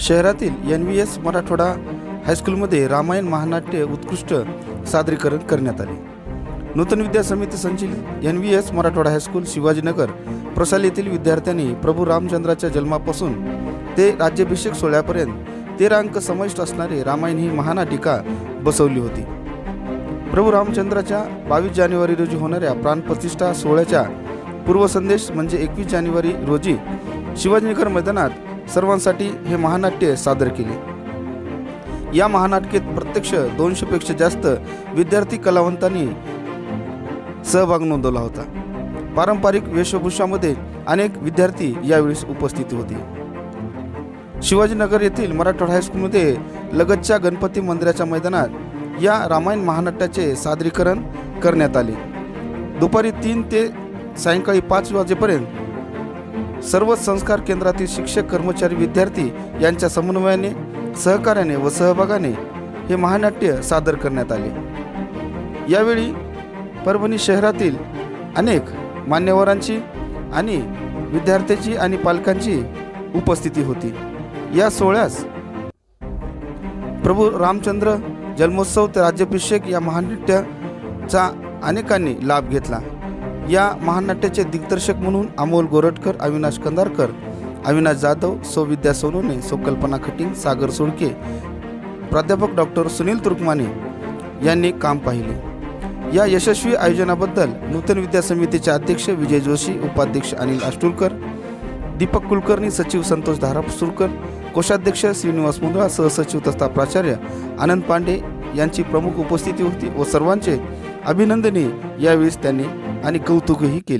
शहरातील N V S Marathwada हायस्कूलमध्ये रामायण महानाट्य उत्कृष्ट सादरीकरण करण्यात आले. नूतन विद्या समिती संचलित N V S Marathwada high school Shivajinagar प्रसाल येथील विद्यार्थ्यांनी प्रभू रामचंद्राच्या जन्मापासून ते राज्याभिषेक सोहळ्यापर्यंत तेरा अंक समाविष्ट असणारी रामायण ही महानाटिका बसवली होती. प्रभू रामचंद्राच्या बावीस जानेवारी रोजी होणाऱ्या प्राणप्रतिष्ठा सोहळ्याच्या पूर्वसंदेश म्हणजे एकवीस जानेवारी रोजी शिवाजीनगर मैदानात सर्वांसाठी हे महानाट्य सादर केले. या महानाटकेत प्रत्यक्ष दोनशेपेक्षा जास्त विद्यार्थी कलावंतांनी सहभाग नोंदवला होता. पारंपरिक वेशभूषामध्ये अनेक विद्यार्थी यावेळी उपस्थित होते. शिवाजीनगर येथील मराठवाडा हायस्कूलमध्ये लगतच्या गणपती मंदिराच्या मैदानात या रामायण महानाट्याचे सादरीकरण करण्यात आले. दुपारी तीन ते सायंकाळी पाच वाजेपर्यंत सर्व संस्कार केंद्रातील शिक्षक कर्मचारी विद्यार्थी यांच्या समन्वयाने सहकार्याने व सहभागाने हे महानाट्य सादर करण्यात आले. यावेळी परभणी शहरातील अनेक मान्यवरांची आणि विद्यार्थ्यांची आणि पालकांची उपस्थिती होती. या सोहळ्यास प्रभू रामचंद्र जन्मोत्सव ते राज्याभिषेक या महानाट्याचा अनेकांनी लाभ घेतला. या महानाट्याचे दिग्दर्शक म्हणून अमोल गोरटकर अविनाश कंदारकर अविनाश जाधव सौ विद्या सोनोने सौ कल्पना खटिंग सागर सोडके प्राध्यापक डॉक्टर सुनील तुर्कमाने यांनी काम पाहिले. या यशस्वी आयोजनाबद्दल नूतन विद्या समितीचे अध्यक्ष विजय जोशी उपाध्यक्ष अनिल अष्टुलकर दीपक कुलकर्णी सचिव संतोष धारासुरकर कोषाध्यक्ष श्रीनिवास मुंद्रा सहसचिव तथा प्राचार्य आनंद पांडे यांची प्रमुख उपस्थिती होती व सर्वांचे अभिनंदने यावेळेस त्यांनी आणि कौतुकही केले.